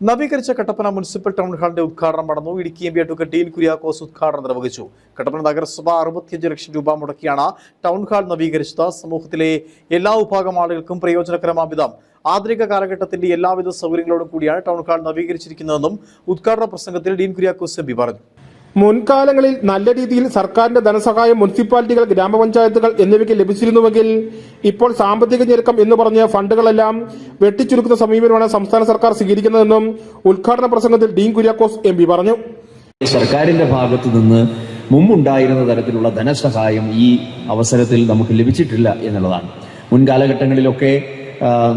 നവീകരിച്ച Kattappana municipal town ഹാളിന്റെ ഉദ്ഘാടനം നടന്നു. Idukki M P advocate Dean Kuriakose ഉദ്ഘാടനം നിർവഹിച്ചു. കട്ടപ്പന നഗരസഭ അറുപത്തിയഞ്ച് ലക്ഷം രൂപ മുടക്കിയാണ് ടൗൺ ഹാൾ നവീകരിച്ചത്. സമൂഹത്തിലെ എല്ലാ വിഭാഗം ആളുകൾക്കും പ്രയോജനകരമാവിധം ആധുനിക കാലഘട്ടത്തിന്റെ എല്ലാവിധ സൗകര്യങ്ങളോടും കൂടിയാണ് ടൗൺ ഹാൾ നവീകരിച്ചിരിക്കുന്നതെന്നും ഉദ്ഘാടന പ്രസംഗത്തിൽ ഡീൻ കുര്യാക്കോസ് എം പറഞ്ഞു. മുൻകാലങ്ങളിൽ നല്ല രീതിയിൽ സർക്കാരിന്റെ ധനസഹായം മുനിസിപ്പാലിറ്റികൾ ഗ്രാമപഞ്ചായത്തുകൾ എന്നിവയ്ക്ക് ലഭിച്ചിരുന്നുവെങ്കിൽ ഇപ്പോൾ സാമ്പത്തിക ഞെരുക്കം എന്ന് പറഞ്ഞ് ഫണ്ടുകളെല്ലാം വെട്ടിച്ചുരുക്കുന്ന സമീപനമാണ് സംസ്ഥാന സർക്കാർ സ്വീകരിക്കുന്നതെന്നും ഉദ്ഘാടന പ്രസംഗത്തിൽ ഡീൻ കുര്യാക്കോസ് എം പറഞ്ഞു. സർക്കാരിന്റെ ഭാഗത്തു നിന്ന് മുമ്പുണ്ടായിരുന്ന തരത്തിലുള്ള ധനസഹായം ഈ അവസരത്തിൽ നമുക്ക് ലഭിച്ചിട്ടില്ല എന്നുള്ളതാണ്. മുൻകാലഘട്ടങ്ങളിലൊക്കെ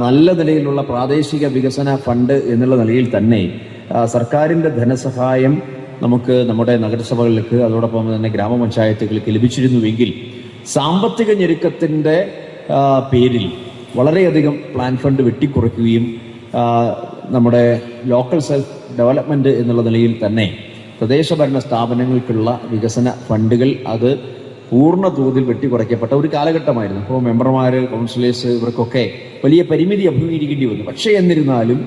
നല്ല നിലയിലുള്ള പ്രാദേശിക വികസന ഫണ്ട് എന്നുള്ള നിലയിൽ തന്നെ സർക്കാരിന്റെ ധനസഹായം നമുക്ക് നമ്മുടെ നഗരസഭകളിലേക്ക് അതോടൊപ്പം തന്നെ ഗ്രാമപഞ്ചായത്തുകൾക്ക് ലഭിച്ചിരുന്നുവെങ്കിൽ സാമ്പത്തിക ഞെരുക്കത്തിന്റെ പേരിൽ വളരെയധികം പ്ലാൻ ഫണ്ട് വെട്ടിക്കുറയ്ക്കുകയും നമ്മുടെ ലോക്കൽ സെൽഫ് ഡെവലപ്മെന്റ് എന്നുള്ള നിലയിൽ തന്നെ പ്രദേശഭരണ സ്ഥാപനങ്ങൾക്കുള്ള വികസന ഫണ്ടുകൾ അത് പൂർണ തോതിൽ വെട്ടിക്കുറയ്ക്കപ്പെട്ട ഒരു കാലഘട്ടമായിരുന്നു. ഇപ്പോൾ മെമ്പർമാർ കൗൺസിലേഴ്സ് ഇവർക്കൊക്കെ വലിയ പരിമിതി അഭിമുഖീകരിക്കേണ്ടി വന്നു. പക്ഷേ എന്നിരുന്നാലും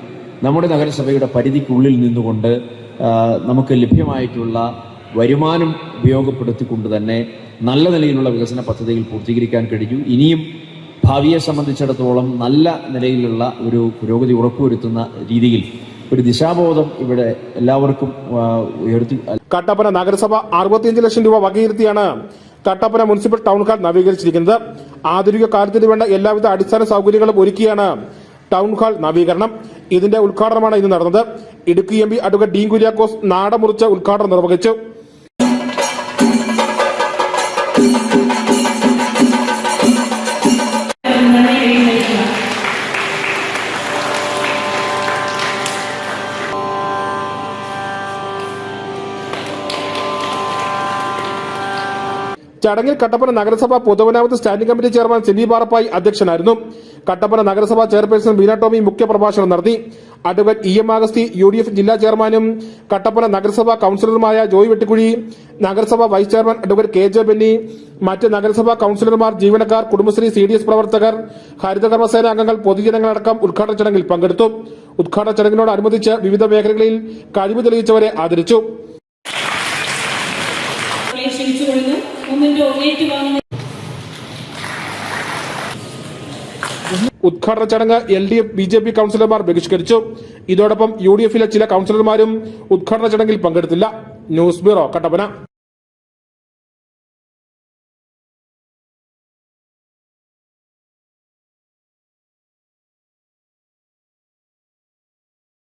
നമ്മുടെ നഗരസഭയുടെ പരിധിക്കുള്ളിൽ നിന്നുകൊണ്ട് നമുക്ക് ലഭ്യമായിട്ടുള്ള വരുമാനം ഉപയോഗപ്പെടുത്തിക്കൊണ്ട് തന്നെ നല്ല നിലയിലുള്ള വികസന പദ്ധതികൾ പൂർത്തീകരിക്കാൻ കഴിഞ്ഞു. ഇനിയും ഭാവിയെ സംബന്ധിച്ചിടത്തോളം നല്ല നിലയിലുള്ള ഒരു പുരോഗതി ഉറപ്പുവരുത്തുന്ന രീതിയിൽ ഒരു ദിശാബോധം ഇവിടെ എല്ലാവർക്കും ഉയർത്തി കട്ടപ്പന നഗരസഭ അറുപത്തിയഞ്ച് ലക്ഷം രൂപ വകയിരുത്തിയാണ് കട്ടപ്പന മുനിസിപ്പൽ ടൗൺ ഹാൾ നവീകരിച്ചിരിക്കുന്നത്. ആധുനിക കാലത്തിന് വേണ്ട എല്ലാവിധ അടിസ്ഥാന സൗകര്യങ്ങളും ഒരുക്കിയാണ് ടൗൺ ഹാൾ നവീകരണം. ഇതിന്റെ ഉദ്ഘാടനമാണ് ഇന്ന് നടന്നത്. Idukki M P advocate Dean Kuriakose നാടമുറിച്ച് ഉദ്ഘാടനം നിർവഹിച്ചു. ചടങ്ങിൽ കട്ടപ്പന നഗരസഭ പൊതുമരാമത്ത് standing committee chairman Sini Parappai അധ്യക്ഷനായിരുന്നു. കട്ടപ്പന നഗരസഭാ ചെയർപേഴ്സൺ ബീന ടോമി മുഖ്യപ്രഭാഷണം നടത്തി. Advocate E M Augusthy U D F ജില്ലാ ചെയർമാനും കട്ടപ്പന നഗരസഭാ കൌൺസിലറുമായ ജോയ് വെട്ടിക്കുഴി നഗരസഭാ vice chairman advocate K J Benny മറ്റ് നഗരസഭാ കൌൺസിലർമാർ ജീവനക്കാർ കുടുംബശ്രീ സി ഡി എസ് പ്രവർത്തകർ ഹരിതകർമ്മസേന അംഗങ്ങൾ പൊതുജനങ്ങളടക്കം ഉദ്ഘാടന ചടങ്ങിൽ പങ്കെടുത്തു. ഉദ്ഘാടന ചടങ്ങിനോടനുബന്ധിച്ച് വിവിധ മേഖലകളിൽ കഴിവ് തെളിയിച്ചവരെ ആദരിച്ചു. ഉദ്ഘാടന ചടങ്ങ് L D F B J P കൌൺസിലർമാർ ബഹിഷ്കരിച്ചു. ഇതോടൊപ്പം യു ഡി എഫിലെ ചില കൌൺസിലർമാരും ഉദ്ഘാടന ചടങ്ങിൽ പങ്കെടുത്തില്ല. News bureau Kattappana.